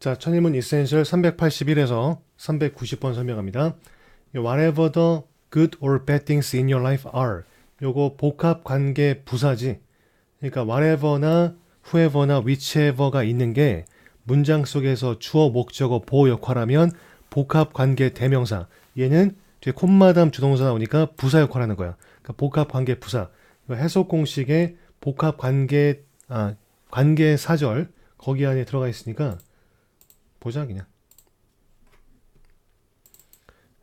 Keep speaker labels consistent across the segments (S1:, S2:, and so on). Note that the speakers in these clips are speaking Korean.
S1: 자, 천일문 이센셜 381에서 390번 설명합니다. 이 Whatever the good or bad things in your life are. 요거 복합 관계 부사지. 그러니까 whatever나 whoever나 whichever가 있는 게 문장 속에서 주어, 목적어, 보호 역할하면 복합 관계 대명사. 얘는 뒤에 콤마담 주동사 나오니까 부사 역할하는 거야. 그러니까 복합 관계 부사. 해석 공식에 복합 관계 아 관계 사절 거기 안에 들어가 있으니까 보자 그냥.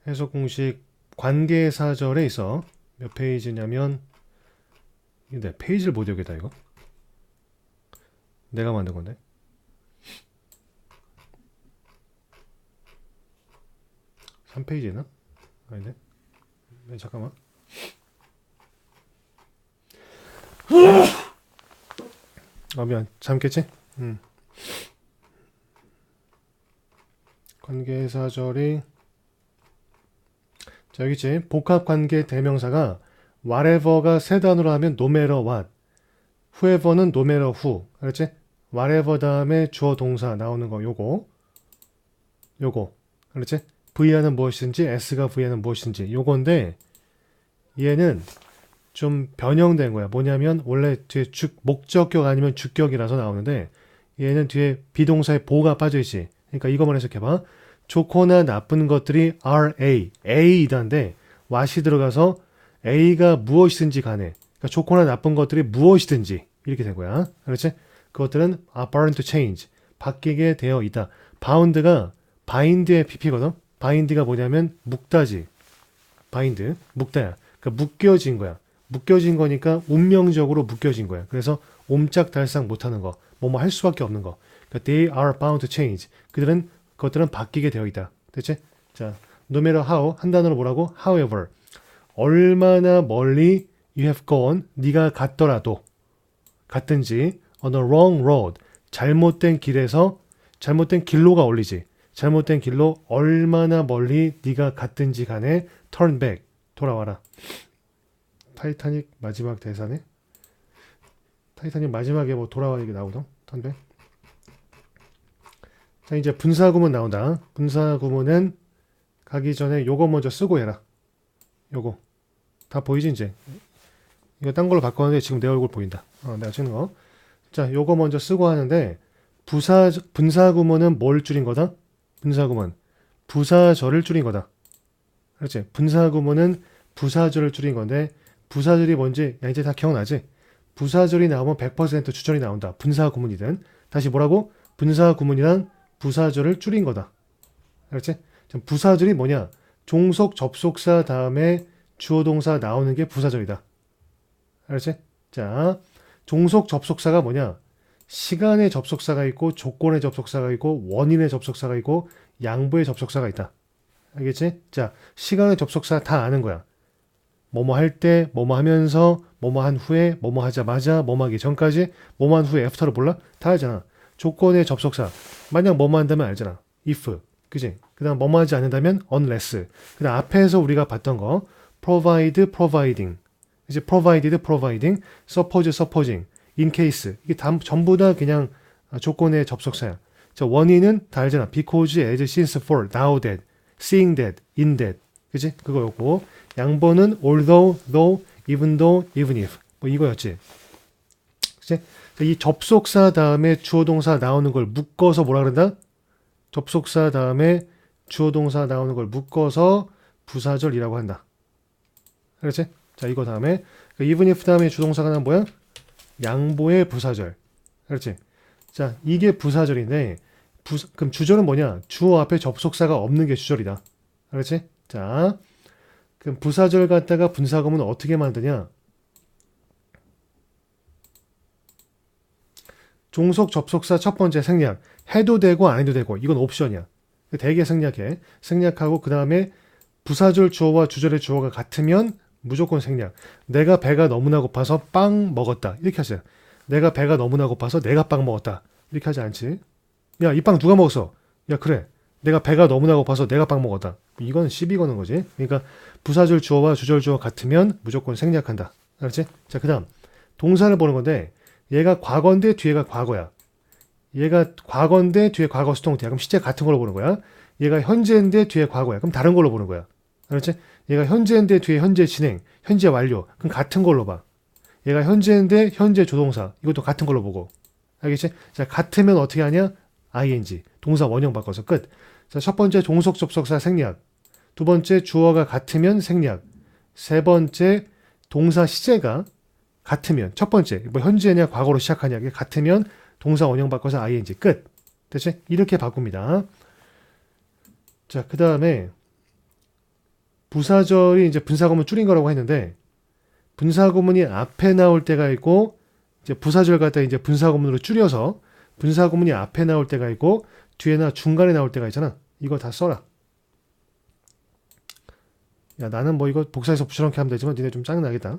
S1: 해석 공식 관계 사절에 있어 몇 페이지냐면 근데 페이지를 못 외우겠다 이거. 내가 만든 건데. 삼페이지나 아닌데? 네, 잠깐만. 아 미안 잠겠지? 음. 관계사절이 자 여기 있지 복합관계 대명사가 whatever가 세 단어로 하면 no matter what whoever는 no matter who 알았지? whatever 다음에 주어 동사 나오는 거 요거 요거 알았지? VR는 무엇이든지 S가 VR는 무엇이든지 요건데 얘는 좀 변형된 거야. 뭐냐면 원래 뒤에 주, 목적격 아니면 주격이라서 나오는데 얘는 뒤에 비동사의 보가 빠져 있지. 그러니까 이거만 해석해봐. 좋거나 나쁜 것들이 are A, A이다인데 what이 들어가서 A가 무엇이든지 간에 그러니까 좋거나 나쁜 것들이 무엇이든지 이렇게 된 거야. 그렇지? 그것들은 are bound to change. 바뀌게 되어 있다. bound가 bind의 pp거든. bind가 뭐냐면 묶다지. bind, 묶다야. 그러니까 묶여진 거야. 묶여진 거니까 운명적으로 묶여진 거야. 그래서 옴짝달싹 못하는 거, 뭐뭐 할 수밖에 없는 거. 그러니까 they are bound to change. 그들은 그것들은 바뀌게 되어 있다. 됐지? 자, no matter how 한 단어로 뭐라고? However, 얼마나 멀리 you have gone, 네가 갔더라도 갔든지 on the wrong road, 잘못된 길에서 잘못된 길로가 올리지. 잘못된 길로 얼마나 멀리 네가 갔든지 간에 turn back, 돌아와라. 타이타닉 마지막 대사네. 타이타닉 마지막에 뭐 돌아와 이게 나오던 턴백. 자 이제 분사 구문 나온다. 분사 구문은 가기 전에 요거 먼저 쓰고 해라. 요거 다 보이지 이제. 이거 딴 걸로 바꿨는데 지금 내 얼굴 보인다. 어, 내가 찍는 거. 자 요거 먼저 쓰고 하는데 부사 분사 구문은 뭘 줄인 거다? 분사 구문 부사절을 줄인 거다. 그렇지? 분사 구문은 부사절을 줄인 건데 부사절이 뭔지 야 이제 다 기억나지? 부사절이 나오면 100% 주절이 나온다. 분사 구문이든 다시 뭐라고? 분사 구문이란 부사절을 줄인 거다. 그렇지? 부사절이 뭐냐? 종속 접속사 다음에 주어 동사 나오는 게 부사절이다. 알았지? 자, 종속 접속사가 뭐냐? 시간의 접속사가 있고 조건의 접속사가 있고 원인의 접속사가 있고 양보의 접속사가 있다. 알겠지? 자, 시간의 접속사 다 아는 거야. 뭐뭐 할 때, 뭐뭐 하면서, 뭐뭐 한 후에, 뭐뭐 하자마자, 뭐뭐 하기 전까지, 뭐뭐 한 후에 애프터를 몰라? 다 알잖아. 조건의 접속사. 만약 뭐뭐 한다면 알잖아. if. 그지? 그 다음 뭐뭐 하지 않는다면 unless. 그 다음 앞에서 우리가 봤던 거 provide, providing. 이제 provided, providing, suppose, supposing, in case. 이게 다, 전부 다 그냥 조건의 접속사야. 자, 원인은 다 알잖아. because, as, since, for, now that, seeing that, in that. 그지? 그거였고. 양보는 although, though, even though, even if. 뭐 이거였지. 그지? 이 접속사 다음에 주어 동사 나오는 걸 묶어서 뭐라 그런다? 접속사 다음에 주어 동사 나오는 걸 묶어서 부사절이라고 한다. 그렇지? 자, 이거 다음에 그 even if 다음에 주동사가 난 뭐야? 양보의 부사절. 그렇지? 자, 이게 부사절인데 부, 그럼 주절은 뭐냐? 주어 앞에 접속사가 없는 게 주절이다. 그렇지? 자, 그럼 부사절 갖다가 분사구문 어떻게 만드냐? 종속 접속사 첫 번째 생략. 해도 되고 안 해도 되고 이건 옵션이야. 대개 생략해. 생략하고 그 다음에 부사절 주어와 주절의 주어가 같으면 무조건 생략. 내가 배가 너무나 고파서 빵 먹었다. 이렇게 하세요. 내가 배가 너무나 고파서 내가 빵 먹었다. 이렇게 하지 않지. 야, 이 빵 누가 먹었어? 야, 그래. 내가 배가 너무나 고파서 내가 빵 먹었다. 이건 시비 거는 거지. 그러니까 부사절 주어와 주절 주어 같으면 무조건 생략한다. 알았지? 자, 그 다음. 동사를 보는 건데 얘가 과거인데 뒤에가 과거야. 얘가 과거인데 뒤에 과거 수동태야. 그럼 시제 같은 걸로 보는 거야. 얘가 현재인데 뒤에 과거야. 그럼 다른 걸로 보는 거야. 그렇지? 얘가 현재인데 뒤에 현재 진행, 현재 완료. 그럼 같은 걸로 봐. 얘가 현재인데 현재 조동사. 이것도 같은 걸로 보고. 알겠지? 자, 같으면 어떻게 하냐? ing. 동사 원형 바꿔서 끝. 자, 첫 번째 종속 접속사 생략. 두 번째 주어가 같으면 생략. 세 번째 동사 시제가 같으면 첫 번째 뭐 현재냐 과거로 시작하냐 이게 같으면 동사 원형 바꿔서 ing 끝. 됐지? 이렇게 바꿉니다. 자, 그 다음에 부사절이 이제 분사구문 줄인 거라고 했는데 분사구문이 앞에 나올 때가 있고 이제 부사절 갖다 이제 분사구문으로 줄여서 분사구문이 앞에 나올 때가 있고 뒤에나 중간에 나올 때가 있잖아. 이거 다 써라. 야 나는 뭐 이거 복사해서 붙여넣기 하면 되지만 니네 좀 짜증나겠다.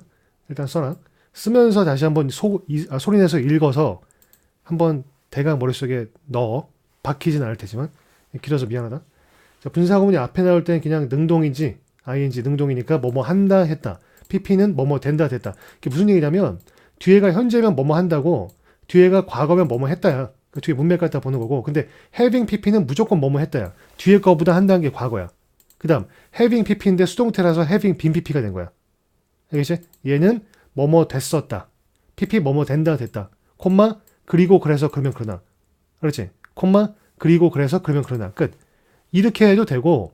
S1: 일단 써라. 쓰면서 다시 한번 소, 이, 아, 소리내서 읽어서 한번 대강 머릿속에 넣어. 박히진 않을 테지만 길어서 미안하다. 자, 분사구문이 앞에 나올 때는 그냥 능동이지 ing 능동이니까 뭐뭐 한다 했다. pp는 뭐뭐 된다 됐다. 이게 무슨 얘기냐면 뒤에가 현재면 뭐뭐 한다고 뒤에가 과거면 뭐뭐 했다야. 그 뒤에 문맥 갖다 보는 거고 근데 having pp는 무조건 뭐뭐 했다야. 뒤에 거보다 한다는 게 과거야. 그 다음 having pp인데 수동태라서 having 빈 pp가 된 거야. 알겠지? 얘는 뭐뭐 됐었다. pp 뭐뭐 된다 됐다. 콤마 그리고 그래서 그러면 그러나. 그렇지? 콤마 그리고 그래서 그러면 그러나. 끝. 이렇게 해도 되고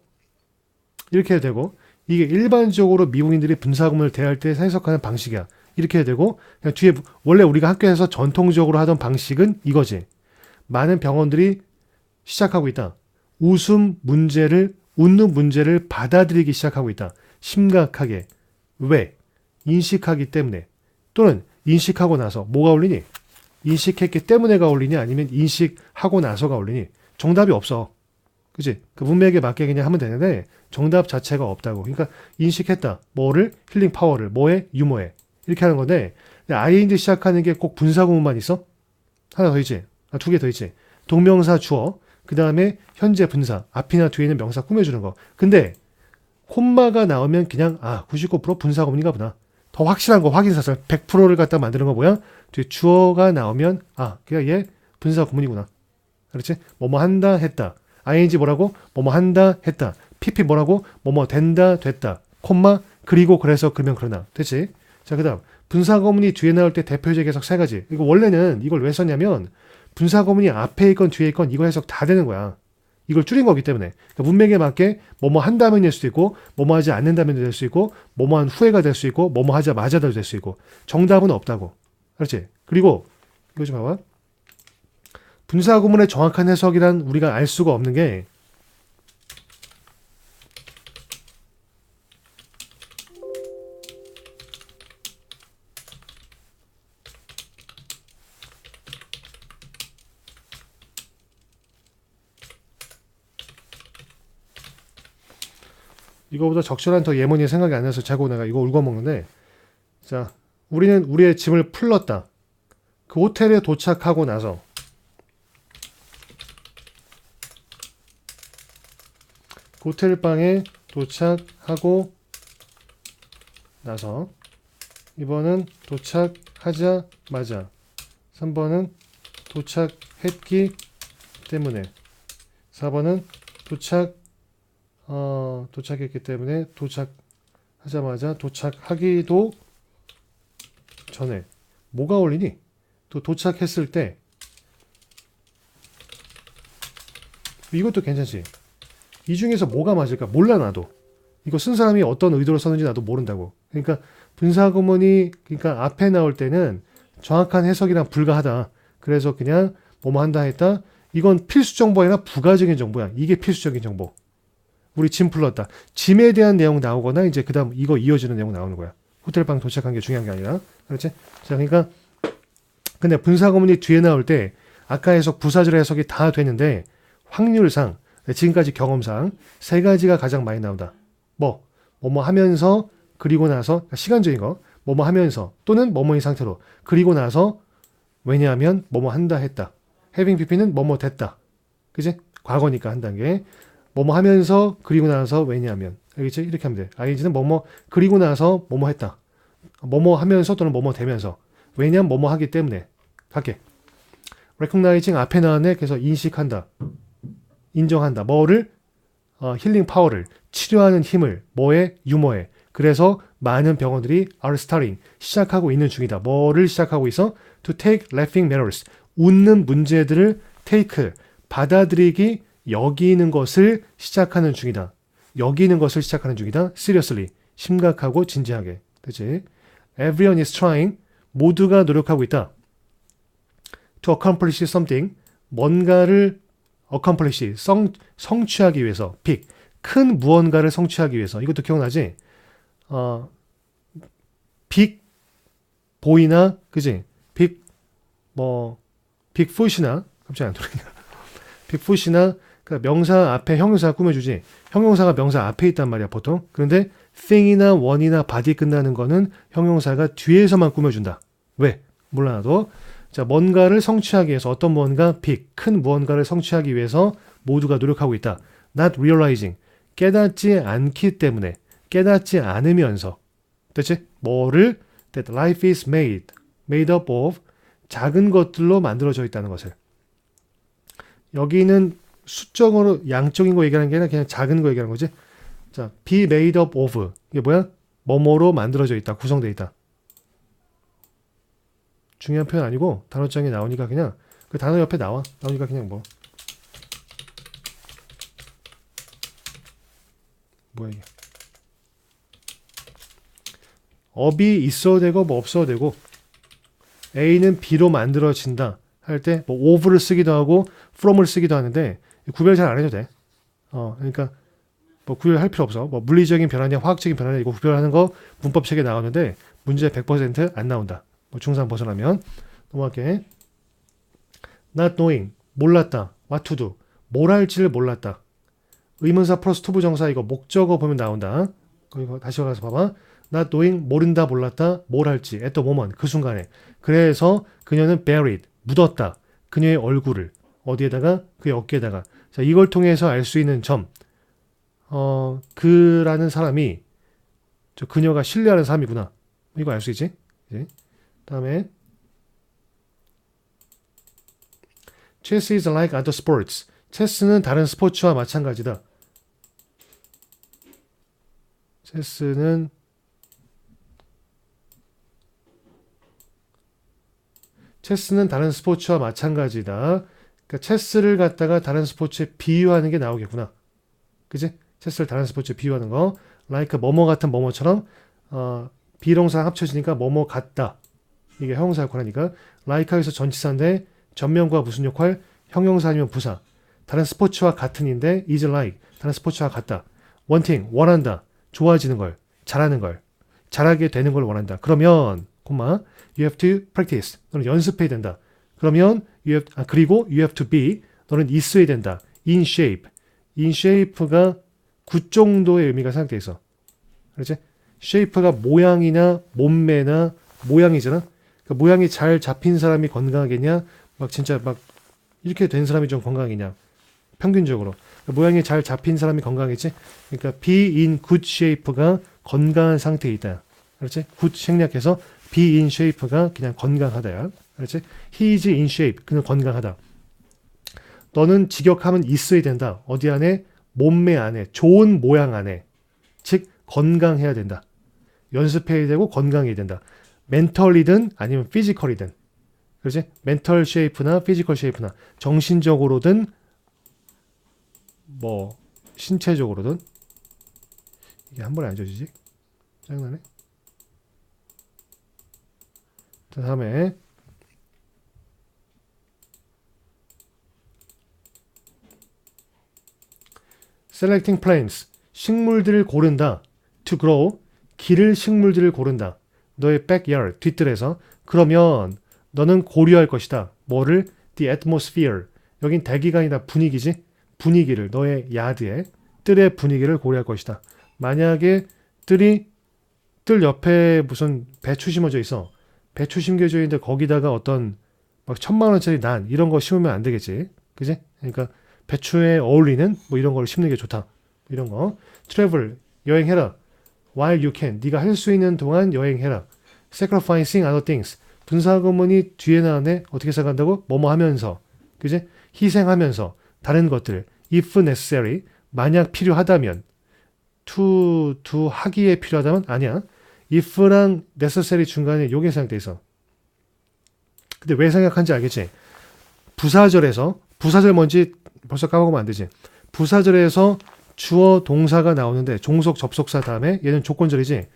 S1: 이렇게 해도 되고 이게 일반적으로 미국인들이 분사구문을 대할 때 해석하는 방식이야. 이렇게 해도 되고 그냥 뒤에 원래 우리가 학교에서 전통적으로 하던 방식은 이거지. 많은 병원들이 시작하고 있다. 웃음 문제를 웃는 문제를 받아들이기 시작하고 있다. 심각하게. 왜? 인식하기 때문에. 또는 인식하고 나서 뭐가 올리니? 인식했기 때문에가 올리니 아니면 인식하고 나서가 올리니? 정답이 없어. 그지? 그 문맥에 맞게 그냥 하면 되는데 정답 자체가 없다고. 그러니까 인식했다. 뭐를? 힐링 파워를. 뭐에? 유머에. 이렇게 하는 건데 ing 시작하는 게 꼭 분사구문만 있어? 하나 더 있지? 아, 두 개 더 있지? 동명사 주어. 그 다음에 현재 분사. 앞이나 뒤에 있는 명사 꾸며주는 거. 근데 콤마가 나오면 그냥 아 99% 분사구문인가 보다. 더 확실한 거 확인사설 100%를 갖다 만드는 거 뭐야? 뒤에 주어가 나오면 아 그냥 얘 분사 구문이구나. 그렇지? 뭐뭐 한다 했다. ing 뭐라고? 뭐뭐 한다 했다. pp 뭐라고? 뭐뭐 된다 됐다. 콤마 그리고 그래서 그러면 그러나. 됐지? 자 그다음 분사 구문이 뒤에 나올 때 대표적 해석 세 가지. 이거 원래는 이걸 왜 썼냐면 분사 구문이 앞에 있건 뒤에 있건 이거 해석 다 되는 거야. 이걸 줄인 거기 때문에. 그러니까 문맥에 맞게 뭐뭐 한다면 될 수도 있고 뭐뭐 하지 않는다면 될수 있고 뭐뭐 한 후회가 될 수 있고 뭐뭐 하자마자도 될 수 있고. 정답은 없다고. 그렇지? 그리고 이거 좀 봐봐. 분사 구문의 정확한 해석이란 우리가 알 수가 없는 게 이거보다 적절한 더 예문이 생각이 안 나서 자꾸 내가 이거 울고 먹는데 자 우리는 우리의 짐을 풀렀다. 그 호텔에 도착하고 나서 그 호텔 방에 도착하고 나서 2번은 도착하자마자 3번은 도착했기 때문에 4번은 도착 어, 도착했기 때문에 도착하자마자 도착하기도 전에 뭐가 올리니? 또 도착했을 때 이것도 괜찮지. 이 중에서 뭐가 맞을까? 몰라 나도. 이거 쓴 사람이 어떤 의도로 썼는지 나도 모른다고. 그러니까 분사구문이 그러니까 앞에 나올 때는 정확한 해석이랑 불가하다. 그래서 그냥 뭐뭐 한다 했다. 이건 필수 정보가 아니라 부가적인 정보야. 이게 필수적인 정보. 우리 짐 풀렀다. 짐에 대한 내용 나오거나 이제 그다음 이거 이어지는 내용 나오는 거야. 호텔 방 도착한 게 중요한 게 아니라. 그렇지? 자, 그러니까 근데 분사 구문이 뒤에 나올 때 아까 해석 부사절 해석이 다 되는데 확률상 지금까지 경험상 세 가지가 가장 많이 나온다. 뭐 뭐뭐 하면서 그리고 나서 그러니까 시간적인 거 뭐뭐 하면서 또는 뭐뭐인 상태로 그리고 나서 왜냐하면 뭐뭐 한다 했다. having pp는 뭐뭐 됐다. 그지? 과거니까 한 단계. 뭐뭐 하면서 그리고 나서 왜냐하면 알겠지? 이렇게 하면 돼. ing는 뭐뭐 그리고 나서 뭐뭐 했다. 뭐뭐 하면서 또는 뭐뭐 되면서 왜냐하면 뭐뭐 하기 때문에 갈게. recognizing 앞에 나왔네. 그래서 인식한다. 인정한다. 뭐를? 어, 힐링 파워를 치료하는 힘을 뭐에? 유머에. 그래서 많은 병원들이 are starting 시작하고 있는 중이다. 뭐를 시작하고 있어? to take laughing matters 웃는 문제들을 take 받아들이기 여기는 것을 시작하는 중이다. 여기는 것을 시작하는 중이다. seriously 심각하고 진지하게. 그렇지? Everyone is trying 모두가 노력하고 있다. to accomplish something 뭔가를 accomplish 성, 성취하기 위해서 pick 큰 무언가를 성취하기 위해서 이것도 기억나지? 어, 빅 보이나 그지? 빅 뭐 빅풋이나 갑자기 안 들리냐? 빅풋이나 그 명사 앞에 형용사 꾸며주지. 형용사가 명사 앞에 있단 말이야 보통. 그런데 thing이나 one이나 body 끝나는 거는 형용사가 뒤에서만 꾸며준다. 왜? 몰라 나도. 자, 뭔가를 성취하기 위해서 어떤 무언가 빅, 큰 무언가를 성취하기 위해서 모두가 노력하고 있다. not realizing. 깨닫지 않기 때문에 깨닫지 않으면서 대체 뭐를 that life is made made up of 작은 것들로 만들어져 있다는 것을 여기는 수적으로 양적인 거 얘기하는 게 아니라 그냥 작은 거 얘기하는 거지. 자, be made up of 이게 뭐야? 뭐뭐로 만들어져 있다, 구성되어 있다. 중요한 표현 아니고 단어장에 나오니까 그냥 그 단어 옆에 나와 나오니까 그냥 뭐 뭐야 이게 업이 있어도 되고 뭐 없어도 되고 A는 B로 만들어진다 할 때 뭐 of를 쓰기도 하고 from을 쓰기도 하는데 구별 잘 안 해도 돼. 어 그러니까 뭐 구별할 필요 없어. 뭐 물리적인 변화냐 화학적인 변화냐 이거 구별하는 거 문법 책에 나오는데 문제 100%안 나온다. 뭐 중상 벗어나면 넘어갈게. not knowing 몰랐다. what to do 뭘 할지를 몰랐다. 의문사 플러스 투부 정사 이거 목적어 보면 나온다. 이거 다시 가서 봐봐. not knowing 모른다 몰랐다 뭘 할지 at the moment 그 순간에 그래서 그녀는 buried 묻었다. 그녀의 얼굴을 어디에다가 그의 어깨에다가 자 이걸 통해서 알 수 있는 점 어, 그라는 사람이 저 그녀가 신뢰하는 사람이구나. 이거 알 수 있지? 예. 다음에 chess is like other sports. 체스는 다른 스포츠와 마찬가지다. 체스는 체스는 다른 스포츠와 마찬가지다. 그러니까 체스를 갖다가 다른 스포츠에 비유하는 게 나오겠구나. 그지? 체스를 다른 스포츠에 비유하는 거. like 뭐뭐 같은 뭐뭐처럼 어, 비동사랑 합쳐지니까 뭐뭐 같다. 이게 형용사 역할하니까 like에서 전치사인데 전면과 무슨 역할? 형용사 아니면 부사. 다른 스포츠와 같은인데 is like 다른 스포츠와 같다. wanting 원한다. 좋아지는 걸, 잘하는 걸, 잘하게 되는 걸 원한다. 그러면 콤마 you have to practice. 너는 연습해야 된다. 그러면 you have, 아, 그리고 you have to be 너는 있어야 된다. in shape. in shape가 굿 정도의 의미가 생각돼 있어. 그렇지? shape가 모양이나 몸매나 모양이잖아. 그러니까 모양이 잘 잡힌 사람이 건강하겠냐? 막 진짜 막 이렇게 된 사람이 좀 건강하겠냐? 평균적으로. 그러니까 모양이 잘 잡힌 사람이 건강하겠지? 그러니까 be in good shape가 건강한 상태에 있다. 그렇지? good 생략해서 be in shape가 그냥 건강하다야. 그렇지? he is in shape. 그는 건강하다. 너는 직역하면 있어야 된다. 어디 안에? 몸매 안에. 좋은 모양 안에. 즉 건강해야 된다. 연습해야 되고 건강해야 된다. 멘털이든 아니면 피지컬이든. 그렇지? 멘털 쉐이프나 피지컬 쉐이프나 정신적으로든 뭐 신체적으로든 이게 한 번에 안 져지지? 짜증나네. 자, 다음에 selecting plants 식물들을 고른다. to grow 기를 식물들을 고른다. 너의 backyard 뒷뜰에서 그러면 너는 고려할 것이다. 뭐를 the atmosphere 여긴 대기가 아니라 분위기지. 분위기를 너의 야드에 뜰의 분위기를 고려할 것이다. 만약에 뜰이 뜰 옆에 무슨 배추 심어져 있어. 배추 심겨져 있는데 거기다가 어떤 막 천만 원짜리 난 이런 거 심으면 안 되겠지. 그지? 그러니까 배추에 어울리는 뭐 이런 걸 심는 게 좋다. 이런 거. travel 여행해라. while you can 네가 할 수 있는 동안 여행해라. sacrificing other things 분사구문이 뒤에 나왔네. 어떻게 생각한다고? 뭐뭐 하면서. 그지? 희생하면서. 다른 것들. if necessary. 만약 필요하다면. to, to 하기에 필요하다면? 아니야. if랑 necessary 중간에 요게 생각돼 있어. 근데 왜 생각한지 알겠지? 부사절에서, 부사절 뭔지 벌써 까먹으면 안 되지. 부사절에서 주어 동사가 나오는데 종속 접속사 다음에 얘는 조건절이지.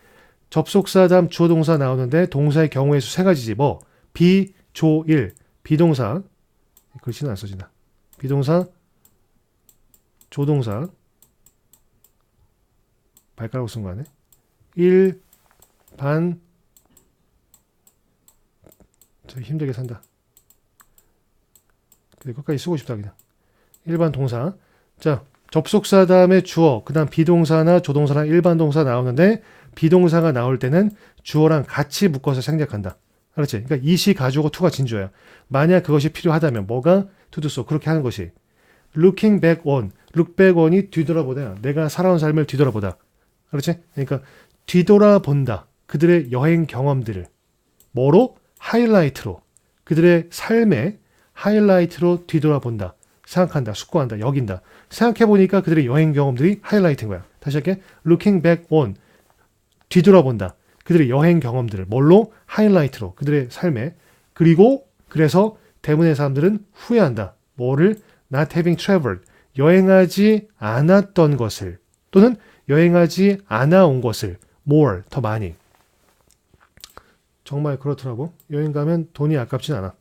S1: 접속사 다음 주어 동사 나오는데 동사의 경우의 수 세 가지지. 뭐 비, 조, 일. 비동사 글씨는 안 써진다. 비동사 조동사 발가락 쓴거 아네. 1, 반, 저 힘들게 산다. 끝까지 쓰고 싶다 그냥. 일반 동사. 자, 접속사 다음에 주어, 그 다음 비동사나 조동사나 일반 동사 나오는데 비동사가 나올 때는 주어랑 같이 묶어서 생략한다. 그렇지? 그러니까 이시 가지고 투가 진주야. 만약 그것이 필요하다면 뭐가 투두소 그렇게 하는 것이 looking back on, look back on이 뒤돌아보다. 내가 살아온 삶을 뒤돌아보다. 그렇지? 그러니까 뒤돌아본다. 그들의 여행 경험들을 뭐로 하이라이트로 그들의 삶의 하이라이트로 뒤돌아본다. 생각한다, 숙고한다, 여긴다. 생각해보니까 그들의 여행 경험들이 하이라이트인 거야. 다시 할게. looking back on. 뒤돌아본다. 그들의 여행 경험들을 뭘로? 하이라이트로. 그들의 삶에. 그리고 그래서 대부분의 사람들은 후회한다. 뭐를? not having traveled. 여행하지 않았던 것을. 또는 여행하지 않아 온 것을. more. 더 많이. 정말 그렇더라고. 여행 가면 돈이 아깝진 않아.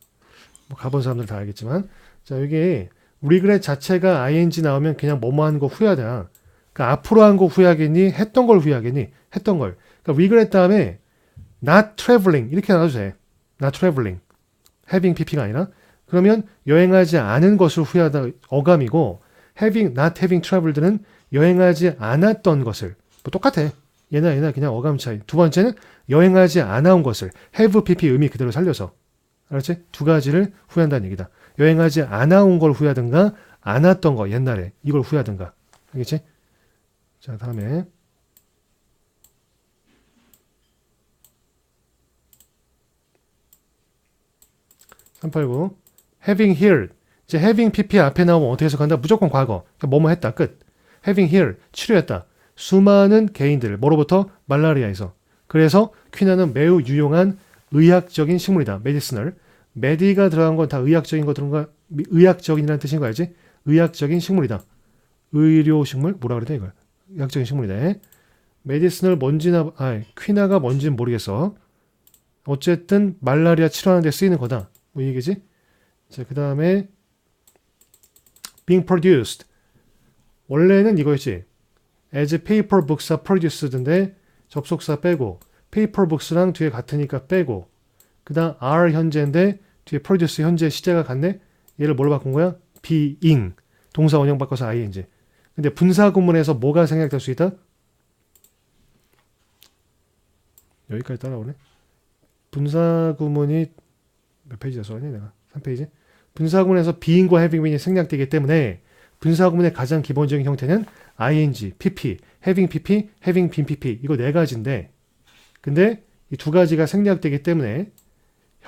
S1: 뭐 가본 사람들 다 알겠지만. 자, 여기 리그렛 자체가 ing 나오면 그냥 뭐뭐 하는 거 후회하다. 그러니까 앞으로 한 거 후회하겠니? 했던 걸 후회하겠니? 했던 걸. 그러니까 regret 다음에 not traveling 이렇게 나와도 돼. not traveling. having pp가 아니라 그러면 여행하지 않은 것을 후회하다 어감이고 having not having traveled는 여행하지 않았던 것을 뭐 똑같아. 얘나 얘나 그냥 어감 차이. 두 번째는 여행하지 않아 온 것을 have pp 의미 그대로 살려서 알았지? 두 가지를 후회한다는 얘기다. 여행하지 않아 온 걸 후회하든가 안 왔던 거 옛날에 이걸 후회하든가. 알겠지? 자 다음에. 389 having heard 이제 having pp 앞에 나오면 어떻게 해석한다? 무조건 과거. 그러니까 뭐뭐 했다. 끝. Having heard 치료했다. 수많은 개인들 뭐로부터? 말라리아에서. 그래서 퀴나는 매우 유용한 의학적인 식물이다. 메디스널 메디가 들어간 건 다 의학적인 거 들어간 거 의학적인이라는 뜻인 거 알지? 의학적인 식물이다. 의료 식물 뭐라 돼 이걸? 의학적인 식물이다. 메디스널 뭔지나 아 퀴나가 뭔지는 모르겠어. 어쨌든 말라리아 치료하는 데 쓰이는 거다. 뭐 얘기지? 자, 그다음에 being produced. 원래는 이거였지. as paper books are produced인데 접속사 빼고 paper books랑 뒤에 같으니까 빼고 그다음 are 현재인데 뒤에 produce 현재 시제가 같네. 얘를 뭘로 바꾼 거야? being 동사 원형 바꿔서 ing. 근데 분사 구문에서 뭐가 생략될 수 있다? 여기까지 따라오네. 분사 구문이 몇 페이지 다 써왔니 내가? 3페이지? 분사 구문에서 being과 having이 생략되기 때문에 분사 구문의 가장 기본적인 형태는 ing, pp, having pp, having been pp 이거 네 가지인데 근데 이 두 가지가 생략되기 때문에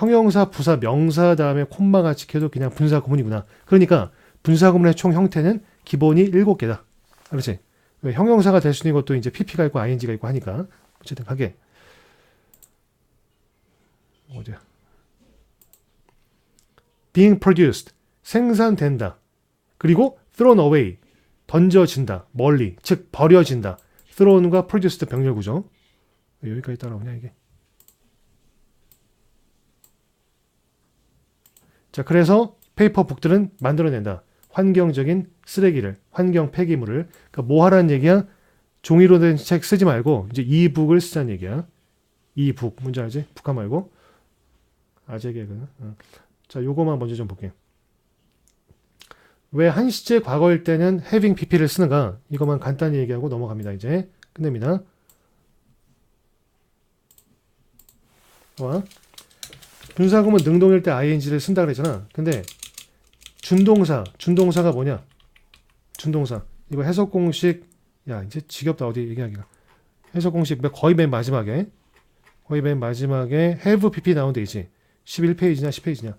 S1: 형용사, 부사, 명사 다음에 콤마가 찍혀도 그냥 분사 구문이구나. 그러니까 분사 구문의 총 형태는 기본이 7개다. 그렇지? 형용사가 될 수 있는 것도 이제 pp가 있고 ing가 있고 하니까 어쨌든 가게 어디야? being produced 생산된다. 그리고 thrown away 던져진다. 멀리 즉 버려진다. thrown과 produced 병렬 구조 여기까지 따라오냐 이게? 자, 그래서 페이퍼북들은 만들어낸다. 환경적인 쓰레기를, 환경 폐기물을. 그러니까 뭐 하라는 얘기야? 종이로 된 책 쓰지 말고 이제 이북을 쓰자는 얘기야. 이북 뭔지 알지? 북한 말고 아재 개그. 어. 자, 요거만 먼저 좀 볼게요. 왜 한시제 과거일 때는 having pp를 쓰는가? 이것만 간단히 얘기하고 넘어갑니다. 이제 끝냅니다. 와. 분사구문 능동일 때 ing를 쓴다 그랬잖아. 근데 준동사, 준동사가 뭐냐? 준동사. 이거 해석 공식 야, 이제 지겹다. 어디 얘기하기가. 해석 공식 거의 맨 마지막에 거의 맨 마지막에 have pp 나온 데 있지. 11페이지냐 10페이지냐.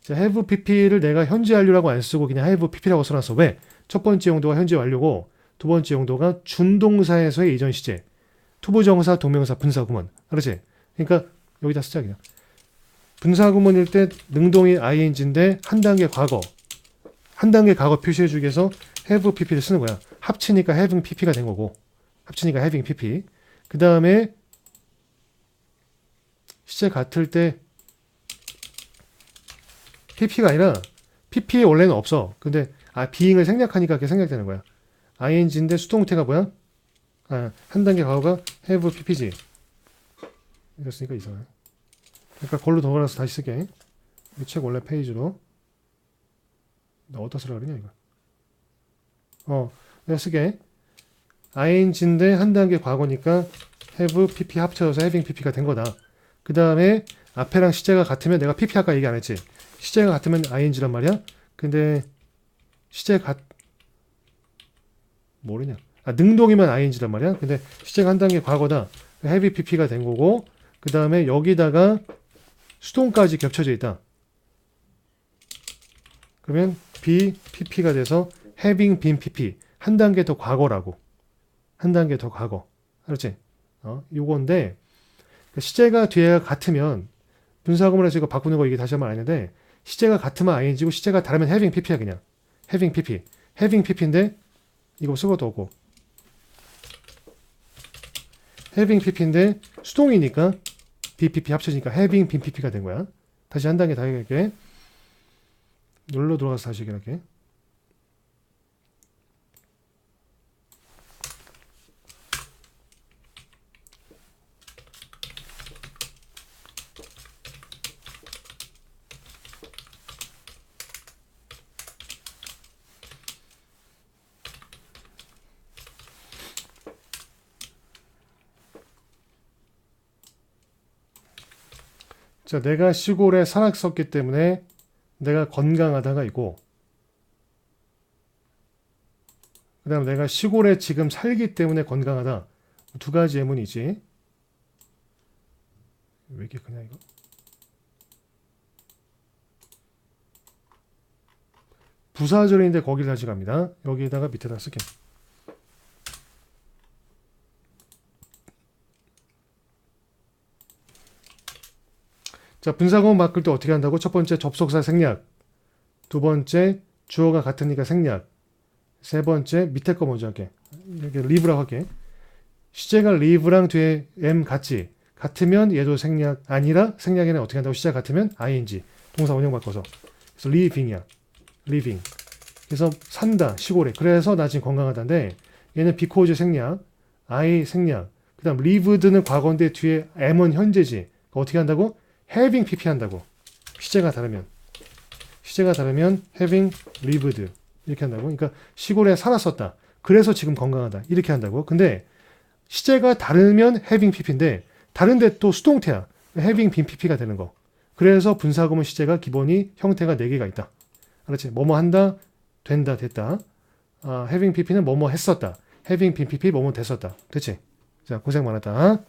S1: 자, have pp를 내가 현재 완료라고 안 쓰고 그냥 have pp라고 써 놨어. 왜? 첫 번째 용도가 현재 완료고 두 번째 용도가 준동사에서의 이전 시제. 투부정사, 동명사, 분사구문. 그렇지? 그러니까 여기다 쓰자 그냥. 분사구문일 때 능동이 ing인데 한 단계 과거. 한 단계 과거 표시해주기 위해서 have pp를 쓰는 거야. 합치니까 having pp가 된 거고. 합치니까 having pp. 그 다음에 시제 같을 때 pp가 아니라 pp에 원래는 없어. 근데 아 being을 생략하니까 그게 생략되는 거야. ing인데 수동태가 뭐야? 아, 한 단계 과거가 have pp지. 이랬으니까 이상해. 그러니까 걸로 더 걸어서 다시 쓸게. 이 책 원래 페이지로. 나 어디다 쓰라 그러냐 이거. 어, 내가 쓰게. ing인데 한 단계 과거니까 have pp 합쳐져서 having pp가 된 거다. 그 다음에 앞에랑 시제가 같으면 내가 pp 아까 얘기 안 했지. 시제가 같으면 ing란 말이야. 근데 시제 같 모르냐? 아 능동이면 ing란 말이야. 근데 시제가 한 단계 과거다. have pp가 된 거고 그 다음에 여기다가 수동까지 겹쳐져 있다. 그러면 be pp가 돼서 having been pp 한 단계 더 과거라고. 한 단계 더 과거. 알았지? 어 요건데 시제가 뒤에 같으면 분사구문을 해서 이거 바꾸는 거 이게 다시 한 번 아는데 시제가 같으면 ing고 시제가 다르면 having pp야 그냥. having pp having pp인데 이거 쓰고도 오고. having pp인데 수동이니까 bpp 합쳐지니까 having been pp가 된 거야. 다시 한 단계 더 할게 눌러 들어가서 다시 얘기할게 자, 내가 시골에 살았었기 때문에 내가 건강하다가 있고, 그 다음 내가 시골에 지금 살기 때문에 건강하다. 두 가지 예문이지. 왜 이렇게 그냥 이거? 부사절인데 거기를 다시 갑니다. 여기에다가 밑에다 쓸게. 자, 분사구문 바꿀 때 어떻게 한다고? 첫 번째 접속사 생략. 두 번째 주어가 같으니까 생략. 세 번째 밑에 거 먼저 할게. 이렇게 리브라고 할게. 시제가 리브랑 뒤에 m 같지. 같으면 얘도 생략 아니라 생략에는 어떻게 한다고 시제 같으면 ing 동사 원형 바꿔서 그래서 living이야. living. 그래서 산다 시골에. 그래서 나 지금 건강하다인데 얘는 because 생략, I 생략. 그다음 lived는 과거인데 뒤에 m은 현재지. 어떻게 한다고? Having pp 한다고. 시제가 다르면. 시제가 다르면 having lived 이렇게 한다고. 그러니까 시골에 살았었다. 그래서 지금 건강하다. 이렇게 한다고. 근데 시제가 다르면 having pp인데 다른데 또 수동태야. having been pp가 되는 거. 그래서 분사구문 시제가 기본이 형태가 4개가 있다. 알았지? 뭐뭐 한다, 된다, 됐다. 아, having pp는 뭐뭐 했었다. having been pp 뭐뭐 됐었다. 됐지? 자, 고생 많았다.